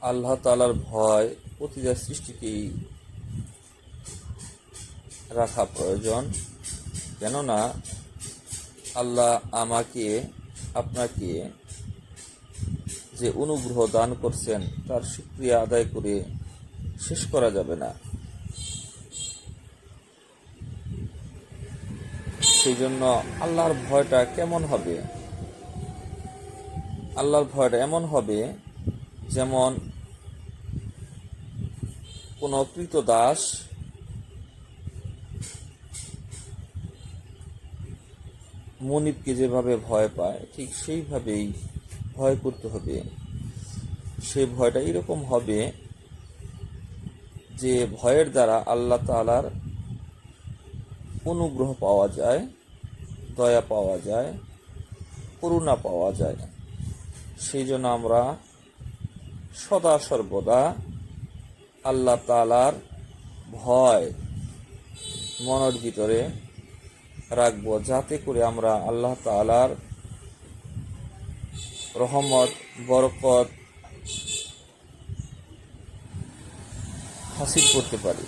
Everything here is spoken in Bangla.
আল্লাহ তালার ভয় প্রতিটা সৃষ্টিকেই রাখা প্রয়োজন। কেননা আল্লাহ আমাকে, আপনাকে যে অনুগ্রহ দান করছেন, তার সুক্রিয়া আদায় করে শেষ করা যাবে না। সেই জন্য আল্লাহর ভয়টা কেমন হবে? আল্লাহর ভয়টা এমন হবে যেমন কোনো কৃতদাস মনিবকে যেভাবে ভয় পায়, ঠিক সেইভাবেই ভয় করতে হবে। সেই ভয়টা এরকম হবে যে ভয়ের দ্বারা আল্লাহ তালার অনুগ্রহ পাওয়া যায়, দয়া পাওয়া যায়, করুণা পাওয়া যায়। সেই জন্য আমরা সদা সর্বদা আল্লাহ তালার ভয় মনের ভিতরে রাখব, যাতে করে আমরা আল্লাহ তালার রহমত, বরকত হাসিল করতে পারি।